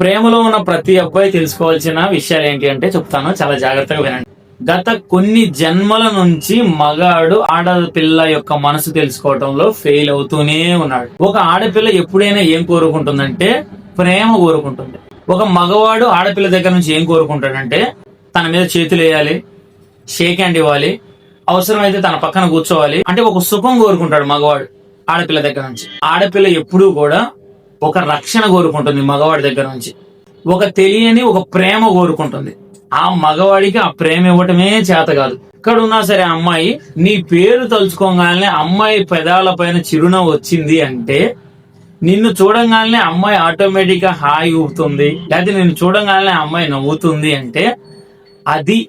ప్రేమలో ఉన్న ప్రతి అబ్బాయి తెలుసుకోవాల్సిన విషయాలు ఏంటి అంటే చెప్తాను. చాలా జాగ్రత్తగా వినండి. గత కొన్ని జన్మల నుంచి మగాడు ఆడపిల్ల యొక్క మనసు తెలుసుకోవటంలో ఫెయిల్ అవుతూనే ఉన్నాడు. ఒక ఆడపిల్ల ఎప్పుడైనా ఏం కోరుకుంటుందంటే ప్రేమ కోరుకుంటుంది. ఒక మగవాడు ఆడపిల్ల దగ్గర నుంచి ఏం కోరుకుంటాడంటే తన మీద చేతులు వేయాలి షేక్ హ్యాండ్ ఇవ్వాలి అవసరమైతే తన పక్కన కూర్చోవాలి. అంటే ఒక సుఖం కోరుకుంటాడు మగవాడు ఆడపిల్ల దగ్గర నుంచి. ఆడపిల్ల ఎప్పుడూ కూడా ఒక రక్షణ కోరుకుంటుంది మగవాడి దగ్గర నుంచి. ఒక తెలియని ఒక ప్రేమ కోరుకుంటుంది. ఆ మగవాడికి ఆ ప్రేమ ఇవ్వటమే చేత కాదు. ఇక్కడ ఉన్నా సరే ఆ అమ్మాయి నీ పేరు తలుచుకోగానే అమ్మాయి పెదాల పైన చిరునవ్వు వచ్చింది అంటే నిన్ను చూడంగానే అమ్మాయి ఆటోమేటిక్గా హాయి ఊపుతుంది. లేకపోతే నిన్ను చూడంగానే అమ్మాయి నవ్వుతుంది అంటే అది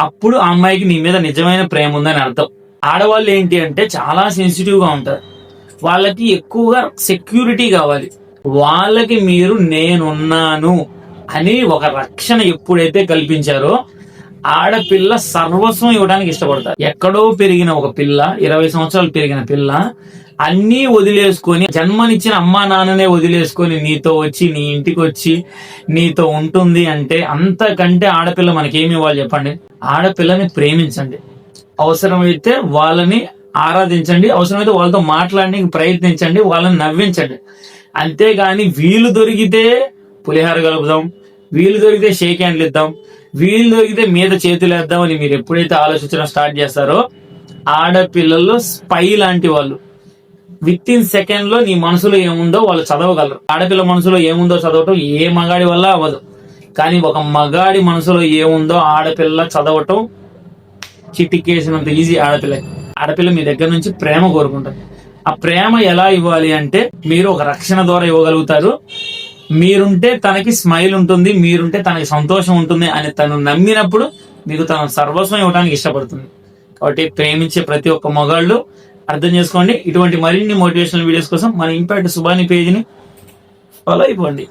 అప్పుడు ఆ అమ్మాయికి నీ మీద నిజమైన ప్రేమ ఉందని అర్థం. ఆడవాళ్ళు ఏంటి అంటే చాలా సెన్సిటివ్గా ఉంటారు. వాళ్ళకి ఎక్కువగా సెక్యూరిటీ కావాలి. వాళ్ళకి మీరు నేనున్నాను అని ఒక రక్షణ ఎప్పుడైతే కల్పించారో ఆడపిల్ల సర్వస్వం ఇవ్వడానికి ఇష్టపడతారు. ఎక్కడో పెరిగిన ఒక పిల్ల ఇరవై సంవత్సరాలు పెరిగిన పిల్ల అన్నీ వదిలేసుకొని జన్మనిచ్చిన అమ్మా నాన్ననే వదిలేసుకొని నీతో వచ్చి నీ ఇంటికి వచ్చి నీతో ఉంటుంది అంటే అంతకంటే ఆడపిల్ల మనకేమి ఇవ్వాలి చెప్పండి? ఆడపిల్లని ప్రేమించండి. అవసరమైతే వాళ్ళని ఆరాధించండి. అవసరమైతే వాళ్ళతో మాట్లాడడానికి ప్రయత్నించండి. వాళ్ళని నవ్వించండి. అంతేగాని వీలు దొరికితే పులిహార కలుపుదాం. వీలు దొరికితే షేక్ హ్యాండ్లు ఇద్దాం. వీలు దొరికితే మీద చేతులు వేద్దాం అని మీరు ఎప్పుడైతే ఆలోచించడం స్టార్ట్ చేస్తారో ఆడపిల్లలు స్పై లాంటి వాళ్ళు. విత్ ఇన్ సెకండ్లో నీ మనసులో ఏముందో వాళ్ళు చదవగలరు. ఆడపిల్ల మనసులో ఏముందో చదవటం ఏ మగాడి వల్ల అవ్వదు. కానీ ఒక మగాడి మనసులో ఏముందో ఆడపిల్ల చదవటం చిటికేసినంత ఈజీ ఆడపిల్ల ఆడపిల్ల మీ దగ్గర నుంచి ప్రేమ కోరుకుంటుంది. ఆ ప్రేమ ఎలా ఇవ్వాలి అంటే మీరు ఒక రక్షణ ద్వారా ఇవ్వగలుగుతారు. మీరుంటే తనకి స్మైల్ ఉంటుంది మీరుంటే తనకి సంతోషం ఉంటుంది అని తను నమ్మినప్పుడు మీకు తన సర్వస్వం ఇవ్వడానికి ఇష్టపడుతుంది. కాబట్టి ప్రేమించే ప్రతి ఒక్క మగాళ్ళు అర్థం చేసుకోండి. ఇటువంటి మరిన్ని మోటివేషనల్ వీడియోస్ కోసం మన ఇంపాక్ట్ సుబాని పేజీని ఫాలో అయిపోండి.